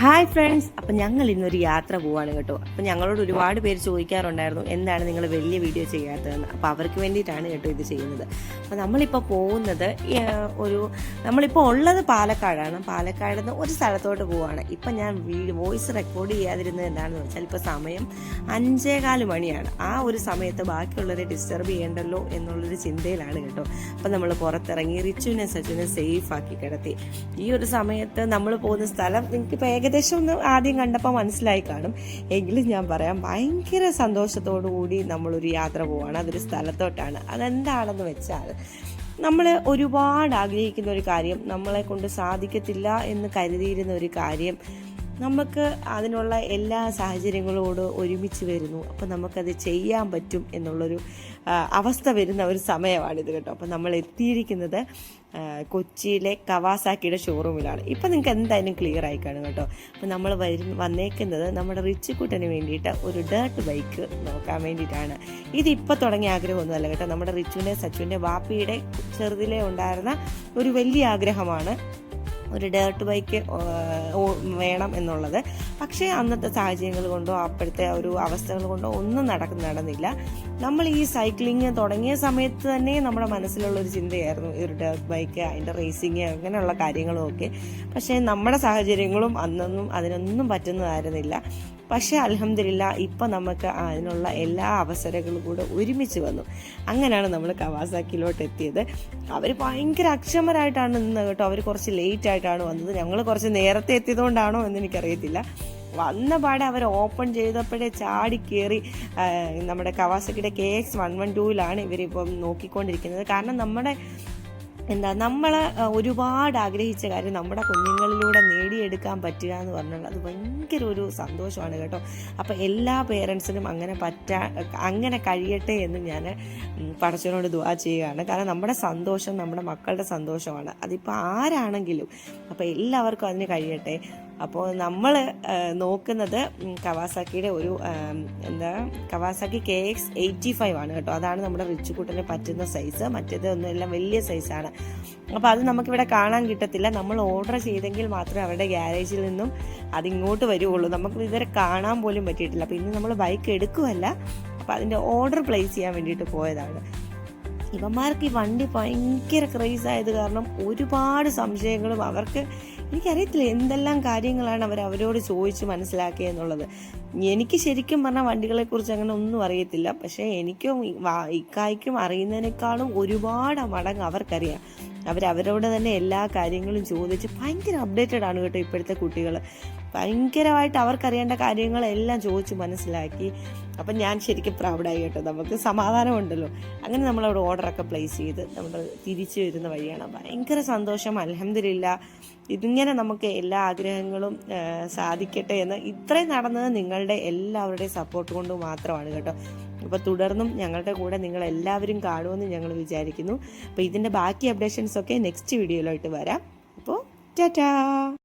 Hi friends അപ്പം ഞങ്ങൾ ഇന്നൊരു യാത്ര പോവാണ് കേട്ടോ. അപ്പം ഞങ്ങളോട് ഒരുപാട് പേര് ചോദിക്കാറുണ്ടായിരുന്നു എന്താണ് നിങ്ങൾ വലിയ വീഡിയോ ചെയ്യാത്തതെന്ന്. അപ്പോൾ അവർക്ക് വേണ്ടിയിട്ടാണ് കേട്ടോ ഇത് ചെയ്യുന്നത്. അപ്പോൾ നമ്മളിപ്പോൾ പോകുന്നത് ഒരു നമ്മളിപ്പോൾ ഉള്ളത് പാലക്കാടാണ്. പാലക്കാട് നിന്ന് ഒരു സ്ഥലത്തോട്ട് പോവാണ്. ഇപ്പം ഞാൻ വോയിസ് റെക്കോർഡ് ചെയ്യാതിരുന്നത് എന്താണെന്ന് വെച്ചാൽ ഇപ്പോൾ സമയം അഞ്ചേകാൽ മണിയാണ്. ആ ഒരു സമയത്ത് ബാക്കിയുള്ളവരെ ഡിസ്റ്റർബ് ചെയ്യണ്ടല്ലോ എന്നുള്ളൊരു ചിന്തയിലാണ് കേട്ടോ. അപ്പം നമ്മൾ പുറത്തിറങ്ങി റിച്ചുവിനെ സച്ചുവിനെ സേഫ് ആക്കി കിടത്തി. ഈ ഒരു സമയത്ത് നമ്മൾ പോകുന്ന സ്ഥലം നിങ്ങൾക്ക് ഇപ്പോൾ ഏകദേശം ഒന്ന് ആദ്യം കണ്ടപ്പോൾ മനസ്സിലായി കാണും. എങ്കിലും ഞാൻ പറയാം ഭയങ്കര സന്തോഷത്തോടു കൂടി നമ്മളൊരു യാത്ര പോവാണ്. അതൊരു സ്ഥലത്തോട്ടാണ്. അതെന്താണെന്ന് വെച്ചാൽ നമ്മൾ ഒരുപാട് ആഗ്രഹിക്കുന്ന ഒരു കാര്യം നമ്മളെ കൊണ്ട് സാധിക്കത്തില്ല എന്ന് കരുതിയിരുന്ന ഒരു കാര്യം നമുക്ക് അതിനുള്ള എല്ലാ സാഹചര്യങ്ങളോട് ഒരുമിച്ച് വരുന്നു. അപ്പം നമുക്കത് ചെയ്യാൻ പറ്റും എന്നുള്ളൊരു അവസ്ഥ വരുന്ന ഒരു സമയമാണിത് കേട്ടോ. അപ്പം നമ്മൾ എത്തിയിരിക്കുന്നത് കൊച്ചിയിലെ കവാസാക്കിയുടെ ഷോറൂമിലാണ് ഇപ്പം നിങ്ങൾക്ക് എന്തായാലും ക്ലിയർ ആയി കാണും കേട്ടോ. അപ്പം നമ്മൾ വരു വന്നേക്കുന്നത് നമ്മുടെ റിച്ച് കുട്ടന് വേണ്ടിയിട്ട് ഒരു ഡേർട്ട് ബൈക്ക് നോക്കാൻ വേണ്ടിയിട്ടാണ്. ഇത് ഇപ്പം തുടങ്ങിയ ആഗ്രഹമൊന്നുമല്ല കേട്ടോ. നമ്മുടെ റിച്ചുവിന്റെ സച്ചുവിന്റെ വാപ്പിയുടെ ചെറുതിലെ ഉണ്ടായിരുന്ന ഒരു വലിയ ആഗ്രഹമാണ് ഒരു ഡേർട്ട് ബൈക്ക് വേണം എന്നുള്ളത്. പക്ഷേ അന്നത്തെ സാഹചര്യങ്ങൾ കൊണ്ടോ അപ്പോഴത്തെ ഒരു അവസ്ഥകൾ കൊണ്ടോ ഒന്നും നടക്ക നടന്നില്ല. നമ്മൾ ഈ സൈക്ലിങ് തുടങ്ങിയ സമയത്ത് തന്നെ നമ്മുടെ മനസ്സിലുള്ള ഒരു ചിന്തയായിരുന്നു ഈ ഒരു ഡേർട്ട് ബൈക്ക് അതിന്റെ റേസിങ് അങ്ങനെയുള്ള കാര്യങ്ങളും ഒക്കെ. പക്ഷേ നമ്മുടെ സാഹചര്യങ്ങളും അന്നൊന്നും അതിനൊന്നും പറ്റുന്നതായിരുന്നില്ല. പക്ഷേ അലഹമില്ല ഇപ്പം നമുക്ക് അതിനുള്ള എല്ലാ അവസരങ്ങളും കൂടെ ഒരുമിച്ച് വന്നു. അങ്ങനെയാണ് നമ്മൾ കവാസാക്കിയിലോട്ട് എത്തിയത് അവർ ഭയങ്കര അക്ഷമരായിട്ടാണ് നിന്നത് കേട്ടോ. അവർ കുറച്ച് ലേറ്റ് ആയിട്ടാണ് വന്നത്. ഞങ്ങൾ കുറച്ച് നേരത്തെ എത്തിയതുകൊണ്ടാണോ എന്ന് എനിക്കറിയത്തില്ല വന്ന പാടെ അവർ ഓപ്പൺ ചെയ്തപ്പോഴേ ചാടി കയറി നമ്മുടെ കവാസക്കിയുടെ കെ എക്സ് വൺ വൺ ടൂവിലാണ് ഇവരിപ്പം നോക്കിക്കൊണ്ടിരിക്കുന്നത്. കാരണം നമ്മുടെ എന്താ നമ്മൾ ഒരുപാട് ആഗ്രഹിച്ച കാര്യം നമ്മുടെ കുഞ്ഞുങ്ങളിലൂടെ നേടിയെടുക്കാൻ പറ്റുക എന്ന് പറഞ്ഞാൽ അത് ഭയങ്കര ഒരു സന്തോഷമാണ് കേട്ടോ. അപ്പോൾ എല്ലാ പേരൻസിനും അങ്ങനെ പറ്റാ അങ്ങനെ കഴിയട്ടെ എന്ന് ഞാൻ പടച്ചവനോട് ദുവാ ചെയ്യുകയാണ്. കാരണം നമ്മുടെ സന്തോഷം നമ്മുടെ മക്കളുടെ സന്തോഷമാണ്. അതിപ്പോൾ ആരാണെങ്കിലും അപ്പോൾ എല്ലാവർക്കും അതിന് കഴിയട്ടെ. അപ്പോൾ നമ്മൾ നോക്കുന്നത് കവാസാക്കിയുടെ ഒരു എന്താ Kawasaki K X eighty five ആണ് കേട്ടോ. അതാണ് നമ്മുടെ റിച്ച് കൂട്ടിന് പറ്റുന്ന സൈസ്. മറ്റേത് ഒന്നും എല്ലാം വലിയ സൈസാണ് അപ്പോൾ അത് നമുക്കിവിടെ കാണാൻ കിട്ടത്തില്ല. നമ്മൾ ഓർഡർ ചെയ്തെങ്കിൽ മാത്രമേ അവരുടെ ഗ്യാരേജിൽ നിന്നും അതിങ്ങോട്ട് വരുവുള്ളൂ നമുക്ക് ഇതുവരെ കാണാൻ പോലും പറ്റിയിട്ടില്ല. അപ്പോൾ ഇന്ന് നമ്മൾ ബൈക്ക് എടുക്കുമല്ല അപ്പോൾ അതിന്റെ ഓർഡർ പ്ലേസ് ചെയ്യാൻ വേണ്ടിയിട്ട് പോയതാണ്. ഇവന്മാർക്ക് ഈ വണ്ടി ഭയങ്കര ക്രേസ് ആയത് കാരണം ഒരുപാട് സംശയങ്ങളും അവർക്ക് എനിക്കറിയത്തില്ല എന്തെല്ലാം കാര്യങ്ങളാണ് അവർ അവരോട് ചോദിച്ച് മനസ്സിലാക്കിയെന്നുള്ളത് എനിക്ക് ശരിക്കും പറഞ്ഞാൽ വണ്ടികളെക്കുറിച്ച് അങ്ങനെ ഒന്നും അറിയത്തില്ല. പക്ഷേ എനിക്കും ഇക്കായ്ക്കും അറിയുന്നതിനേക്കാളും ഒരുപാട് മടങ്ങ് അവർക്കറിയാം. അവരവരോട് തന്നെ എല്ലാ കാര്യങ്ങളും ചോദിച്ച് ഭയങ്കര അപ്ഡേറ്റഡ് ആണ് കേട്ടോ ഇപ്പോഴത്തെ കുട്ടികൾ ഭയങ്കരമായിട്ട് അവർക്കറിയേണ്ട കാര്യങ്ങളെല്ലാം ചോദിച്ചു മനസ്സിലാക്കി. അപ്പം ഞാൻ ശരിക്കും പ്രൗഡായി കേട്ടോ. നമുക്ക് സമാധാനമുണ്ടല്ലോ. അങ്ങനെ നമ്മളവിടെ ഓർഡറൊക്കെ പ്ലേസ് ചെയ്ത് നമ്മൾ തിരിച്ചു വരുന്ന വഴിയാണ്. ഭയങ്കര സന്തോഷം. അലഹമില്ല ഇതിങ്ങനെ നമുക്ക് എല്ലാ ആഗ്രഹങ്ങളും സാധിക്കട്ടെ എന്ന് ഇത്രയും നടന്നത് നിങ്ങളുടെ എല്ലാവരുടെയും സപ്പോർട്ട് കൊണ്ട് മാത്രമാണ് കേട്ടോ. അപ്പോൾ തുടർന്നും ഞങ്ങളുടെ കൂടെ നിങ്ങൾ എല്ലാവരും കാണുമെന്ന് ഞങ്ങൾ വിചാരിക്കുന്നു. അപ്പോൾ ഇതിന്റെ ബാക്കി അപ്ഡേഷൻസ് ഒക്കെ നെക്സ്റ്റ് വീഡിയോയിലോട്ട് വരാം. അപ്പോൾ ടാറ്റാ!